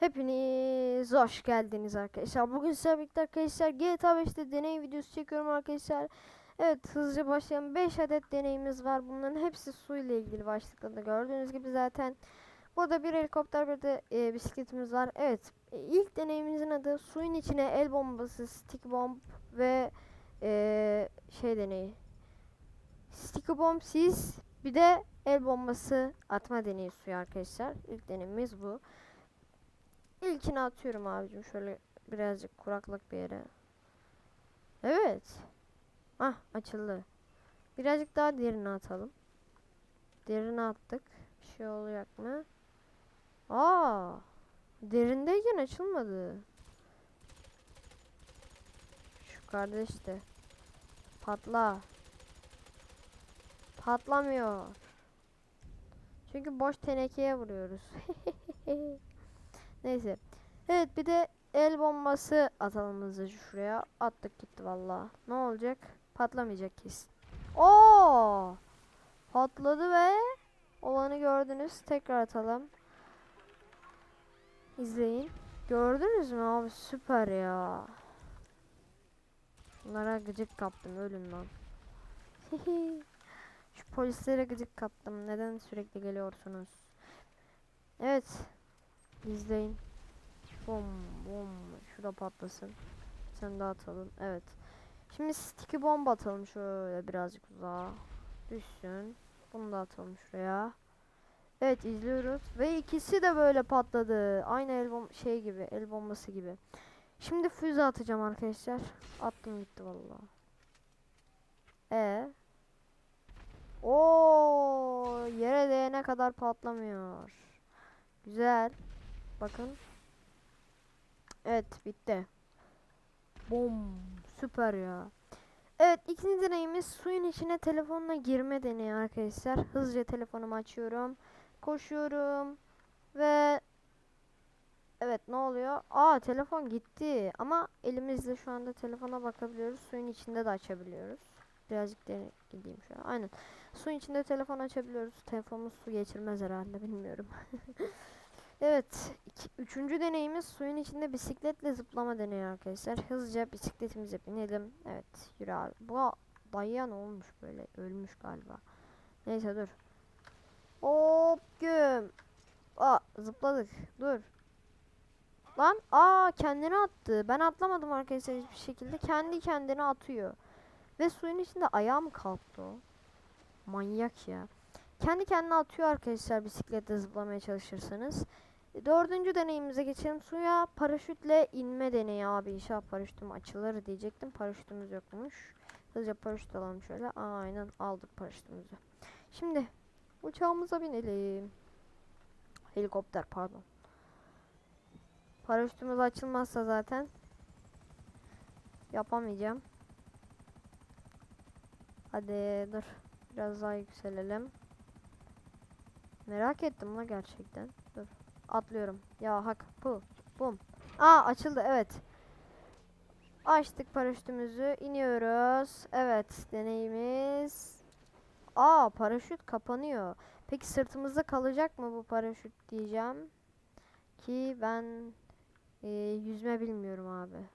Hepiniz hoş geldiniz arkadaşlar. Bugün sizlerle birlikte arkadaşlar GTA 5'te deney videosu çekiyorum arkadaşlar. Evet hızlıca başlayalım. 5 adet deneyimiz var. Bunların hepsi su ile ilgili başlıklarında gördüğünüz gibi zaten. Burada bir helikopter bir de e, bisikletimiz var. Evet e, ilk deneyimizin adı suyun içine el bombası, stick bomb ve e, şey deneyi. Stick bomb siz bir de el bombası atma deneyi suya arkadaşlar. İlk deneyimiz bu. İlkini atıyorum abicim şöyle birazcık kuraklık bir yere. Evet. Ah açıldı. Birazcık daha derine atalım. Derine attık. Bir şey olacak mı? Aa! Derindeyken açılmadı. Şu kardeş de. Patla. Patlamıyor. Çünkü boş tenekeye vuruyoruz. Neyse. Evet bir de el bombası atalım hızlıca şuraya. Attık gitti valla. Ne olacak? Patlamayacak kesin. Oo! Patladı ve olanı gördünüz. Tekrar atalım. İzleyin. Gördünüz mü abi? Süper ya. Bunlara gıcık kaptım. Ölün lan. Şu polislere gıcık kaptım. Neden sürekli geliyorsunuz? Evet. İzleyin. Bom bom. Şurada patlasın. Sen de atalım. Evet. Şimdi sticky bomba atalım şöyle birazcık uzağa. Düşsün. Bunu da atalım şuraya. Evet izliyoruz. Ve ikisi de böyle patladı. Aynı el bom şey gibi. El bombası gibi. Şimdi füze atacağım arkadaşlar. Attım gitti vallahi. E. Oo yere değene kadar patlamıyor. Güzel. Bakın. Evet bitti. Bom. Süper ya. Evet ikinci deneyimiz suyun içine telefonla girme deneyi arkadaşlar. Hızlıca telefonumu açıyorum. Koşuyorum. Ve Evet ne oluyor? Aa telefon gitti. Ama elimizle şu anda telefona bakabiliyoruz. Suyun içinde de açabiliyoruz. Birazcık dene gideyim şöyle. Aynen. Suyun içinde telefon açabiliyoruz. Telefonumuz su geçirmez herhalde bilmiyorum. evet. iki- üçüncü deneyimiz suyun içinde bisikletle zıplama deneyi arkadaşlar. Hızlıca bisikletimize binelim. Evet yürü abi. Bu dayan olmuş böyle. Ölmüş galiba. Neyse dur. Hop güm. Aa zıpladık. Dur. Lan aa kendini attı. Ben atlamadım arkadaşlar hiçbir şekilde. Kendi kendine atıyor. Ve suyun içinde ayağı mı kalktı o? Manyak ya. Kendi kendine atıyor arkadaşlar bisikletle zıplamaya çalışırsanız. Dördüncü deneyimize geçelim. Suya paraşütle inme deneyi abi. İnşallah paraşütüm açılır diyecektim. Paraşütümüz yokmuş. Hızlıca paraşüt alalım şöyle. Aynen aldık paraşütümüzü. Şimdi uçağımıza binelim. Helikopter pardon. Paraşütümüz açılmazsa zaten yapamayacağım. Hadi dur. Biraz daha yükselelim. Merak ettim la gerçekten. Dur. Atlıyorum. Ya hak. Pu. Bum. Aa açıldı evet. Açtık paraşütümüzü. iniyoruz. Evet deneyimiz. Aa paraşüt kapanıyor. Peki sırtımızda kalacak mı bu paraşüt diyeceğim. Ki ben e, yüzme bilmiyorum abi.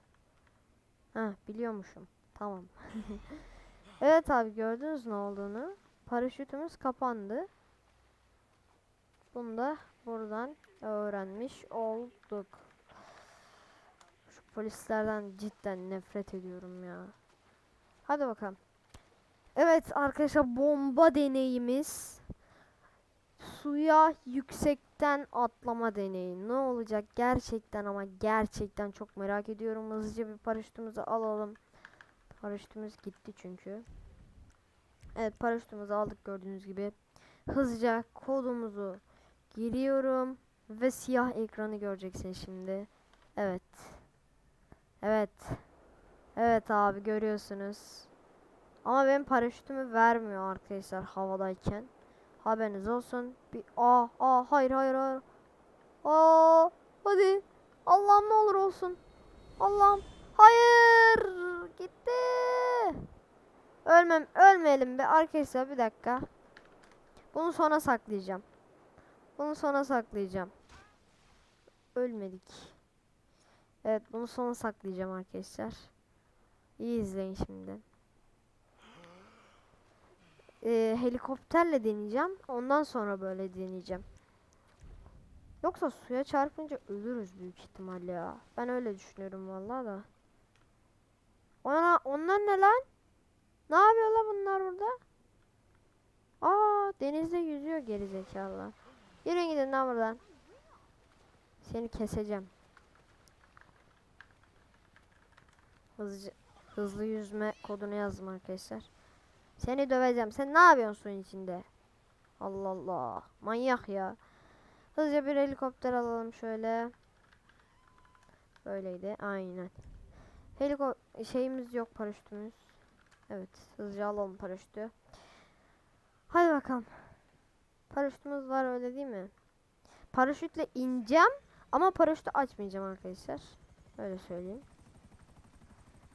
Ha biliyormuşum. Tamam. evet abi gördünüz ne olduğunu. Paraşütümüz kapandı. Bunu da buradan öğrenmiş olduk. Şu polislerden cidden nefret ediyorum ya. Hadi bakalım. Evet arkadaşlar bomba deneyimiz. Suya yüksekten atlama deneyi. Ne olacak gerçekten ama gerçekten çok merak ediyorum. Hızlıca bir paraşütümüzü alalım. Paraşütümüz gitti çünkü. Evet paraşütümüzü aldık gördüğünüz gibi. Hızlıca kodumuzu giriyorum. Ve siyah ekranı göreceksin şimdi. Evet. Evet. Evet abi görüyorsunuz. Ama benim paraşütümü vermiyor arkadaşlar havadayken. Haberiniz olsun. Bir aa aa hayır hayır hayır. Aa hadi. Allah'ım ne olur olsun. Allah'ım. Hayır. Gitti. Ölmem ölmeyelim be arkadaşlar bir dakika. Bunu sona saklayacağım. Bunu sona saklayacağım. ölmedik. Evet bunu sona saklayacağım arkadaşlar. İyi izleyin şimdi. Ee, helikopterle deneyeceğim. Ondan sonra böyle deneyeceğim. Yoksa suya çarpınca ölürüz büyük ihtimalle ya. Ben öyle düşünüyorum vallahi da. Ona, onlar ne lan? Ne yapıyorlar bunlar burada? Aa denizde yüzüyor geri zekalılar. Yürüyün gidin lan buradan. Seni keseceğim. Hızlı, hızlı yüzme kodunu yazdım arkadaşlar. Seni döveceğim. Sen ne yapıyorsun suyun içinde? Allah Allah. Manyak ya. Hızlıca bir helikopter alalım şöyle. Böyleydi. Aynen. Heliko şeyimiz yok paraşütümüz. Evet. Hızlıca alalım paraşütü. Hadi bakalım. Paraşütümüz var öyle değil mi? Paraşütle ineceğim ama paraşütü açmayacağım arkadaşlar. Öyle söyleyeyim.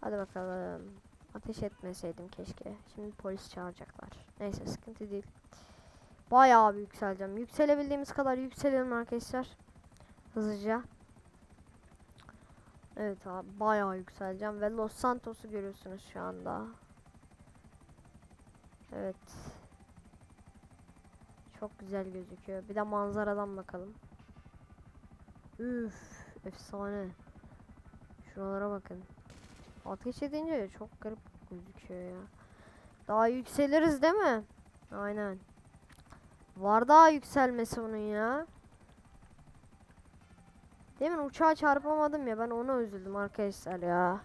Hadi bakalım. Ateş etmeseydim keşke. Şimdi polis çağıracaklar. Neyse sıkıntı değil. Bayağı bir yükseleceğim. Yükselebildiğimiz kadar yükselelim arkadaşlar. Hızlıca. Evet abi bayağı yükseleceğim ve Los Santos'u görüyorsunuz şu anda. Evet. Çok güzel gözüküyor. Bir de manzaradan bakalım. Üf, efsane. Şuralara bakın. Ateş edince çok garip gözüküyor ya. Daha yükseliriz değil mi? Aynen. Var daha yükselmesi bunun ya. Demin uçağa çarpamadım ya ben ona üzüldüm arkadaşlar ya.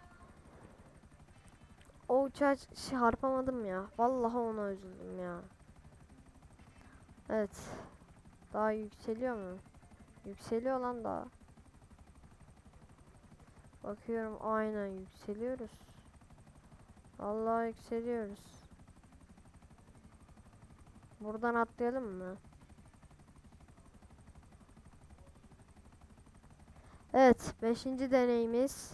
O uçağa çarpamadım ya. Vallahi ona üzüldüm ya. Evet. Daha yükseliyor mu? Yükseliyor lan daha. Bakıyorum aynen yükseliyoruz. Vallahi yükseliyoruz. Buradan atlayalım mı? Evet, beşinci deneyimiz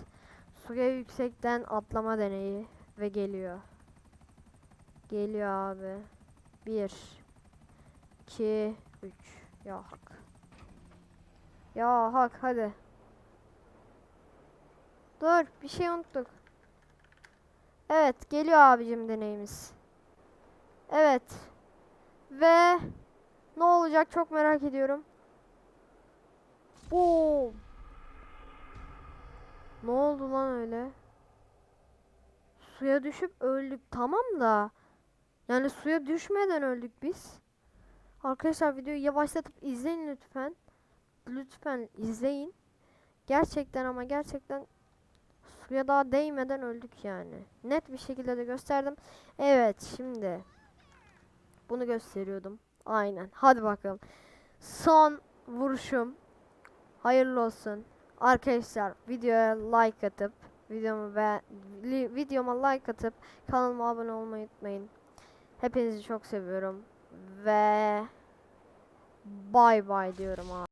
suya yüksekten atlama deneyi ve geliyor. Geliyor abi. Bir, iki, üç. Ya hak. Ya hak hadi. Dur, bir şey unuttuk. Evet, geliyor abicim deneyimiz. Evet. Ve ne olacak çok merak ediyorum. Boom. Ne oldu lan öyle? Suya düşüp öldük tamam da. Yani suya düşmeden öldük biz. Arkadaşlar videoyu yavaşlatıp izleyin lütfen. Lütfen izleyin. Gerçekten ama gerçekten suya daha değmeden öldük yani. Net bir şekilde de gösterdim. Evet şimdi bunu gösteriyordum. Aynen. Hadi bakalım. Son vuruşum. Hayırlı olsun. Arkadaşlar videoya like atıp videomu ve videoma like atıp kanalıma abone olmayı unutmayın. Hepinizi çok seviyorum ve bay bay diyorum abi.